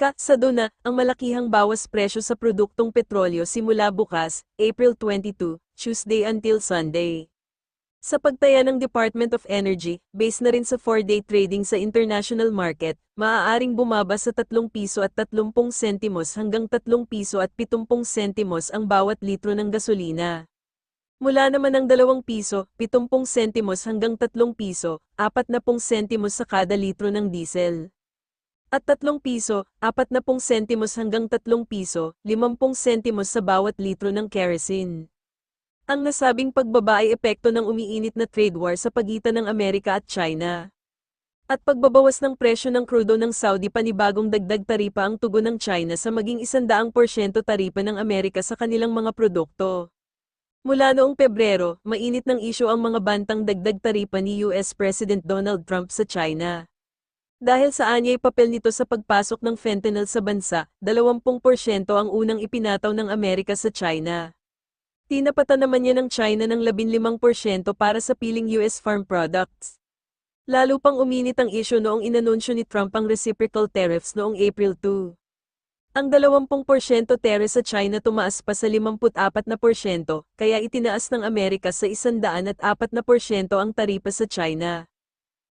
Ka, sa na, ang malakihang bawas presyo sa produktong petrolyo simula bukas, April 22, Tuesday until Sunday. Sa pagtaya ng Department of Energy, based na rin sa 4-day trading sa international market, maaaring bumaba sa 3 piso at 30 sentimos hanggang 3 piso at 70 sentimos ang bawat litro ng gasolina. Mula naman ng 2 piso, 70 sentimos hanggang 3 piso, 40 sentimos sa kada litro ng diesel. At 3 piso, 40 sentimos hanggang 3 piso, 50 sentimos sa bawat litro ng kerosene. Ang nasabing pagbaba ay epekto ng umiinit na trade war sa pagitan ng Amerika at China. At pagbabawas ng presyo ng krudo ng Saudi panibagong dagdag taripa ang tugon ng China sa maging 100% taripa ng Amerika sa kanilang mga produkto. Mula noong Pebrero, mainit ng isyo ang mga bantang dagdag taripa ni US President Donald Trump sa China. Dahil sa anyay papel nito sa pagpasok ng fentanyl sa bansa, 20% ang unang ipinataw ng Amerika sa China. Tinapatan naman niya ng China ng 15% para sa piling US farm products. Lalo pang uminit ang isyo noong inanunsyo ni Trump ang reciprocal tariffs noong April 2. Ang 20% tariff sa China tumaas pa sa 54%, kaya itinaas ng Amerika sa 104% ang taripa sa China.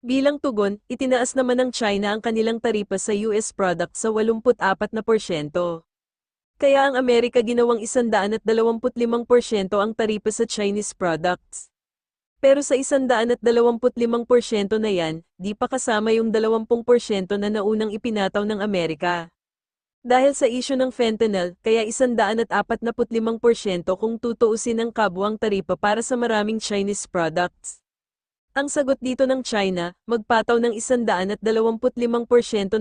Bilang tugon, itinaas naman ng China ang kanilang taripa sa US product sa 84%. Kaya ang Amerika ginawang 125% ang taripa sa Chinese products. Pero sa 125% na yan, di pa kasama yung 20% na naunang ipinataw ng Amerika. Dahil sa isyo ng fentanyl, kaya 145% kung tutuusin ang kabuang taripa para sa maraming Chinese products. Ang sagot dito ng China, magpataw ng 125%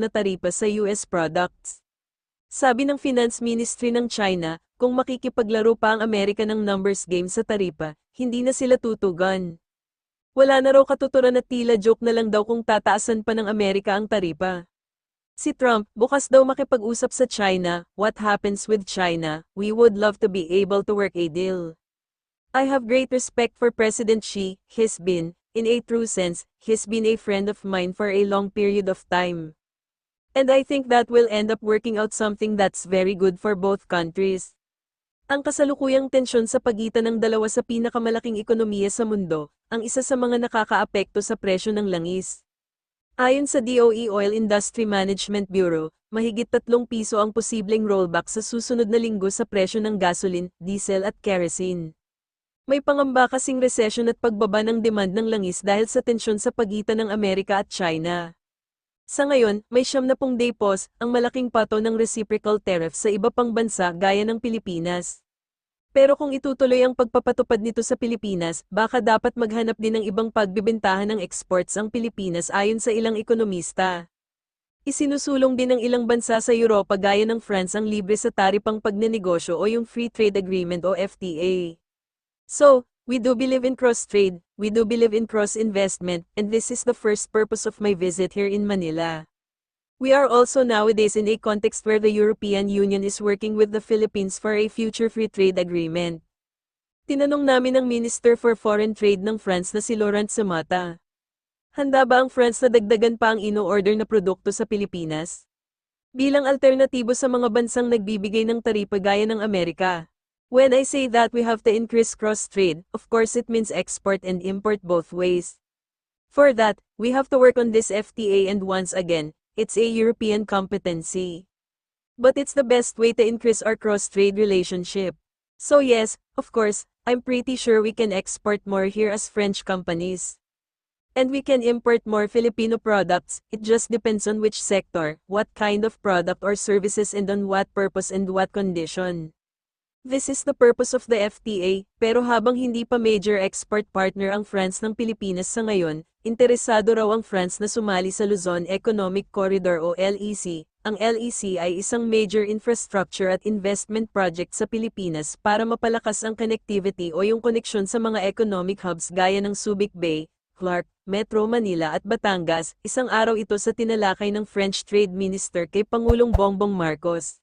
na taripa sa US products. Sabi ng Finance Ministry ng China, kung makikipaglaro pa ang Amerika ng numbers game sa taripa, hindi na sila tutugan. Wala na raw katuturan at tila joke na lang daw kung tataasan pa ng Amerika ang taripa. Si Trump, bukas daw makipag-usap sa China, what happens with China, we would love to be able to work a deal. I have great respect for President Xi, he's been, in a true sense, he's been a friend of mine for a long period of time. And I think that will end up working out something that's very good for both countries. Ang kasalukuyang tensyon sa pagitan ng dalawa sa pinakamalaking ekonomiya sa mundo, ang isa sa mga nakakaapekto sa presyo ng langis. Ayon sa DOE Oil Industry Management Bureau, mahigit 3 piso ang posibleng rollback sa susunod na linggo sa presyo ng gasoline, diesel at kerosene. May pangamba kasing recession at pagbaba ng demand ng langis dahil sa tensyon sa pagitan ng Amerika at China. Sa ngayon, may siyam na pong day pause, ang malaking pato ng reciprocal tariff sa iba pang bansa gaya ng Pilipinas. Pero kung itutuloy ang pagpapatupad nito sa Pilipinas, baka dapat maghanap din ng ibang pagbibentahan ng exports ang Pilipinas ayon sa ilang ekonomista. Isinusulong din ng ilang bansa sa Europa gaya ng France ang libre sa taripang pagnenegosyo o yung Free Trade Agreement o FTA. So, we do believe in cross-trade, we do believe in cross-investment, and this is the first purpose of my visit here in Manila. We are also nowadays in a context where the European Union is working with the Philippines for a future free trade agreement. Tinanong namin ang Minister for Foreign Trade ng France na si Laurent Samata. Handa ba ang France na dagdagan pa ang ino-order na produkto sa Pilipinas? Bilang alternatibo sa mga bansang nagbibigay ng taripa gaya ng Amerika. When I say that we have to increase cross-trade, of course it means export and import both ways. For that, we have to work on this FTA and once again, it's a European competency. But it's the best way to increase our cross-trade relationship. So yes, of course, I'm pretty sure we can export more here as French companies. And we can import more Filipino products, it just depends on which sector, what kind of product or services and on what purpose and what condition. This is the purpose of the FTA, pero habang hindi pa major export partner ang France ng Pilipinas sa ngayon, interesado raw ang France na sumali sa Luzon Economic Corridor o LEC. Ang LEC ay isang major infrastructure at investment project sa Pilipinas para mapalakas ang connectivity o yung koneksyon sa mga economic hubs gaya ng Subic Bay, Clark, Metro Manila at Batangas. Isang araw ito sa tinalakay ng French Trade Minister kay Pangulong Bongbong Marcos.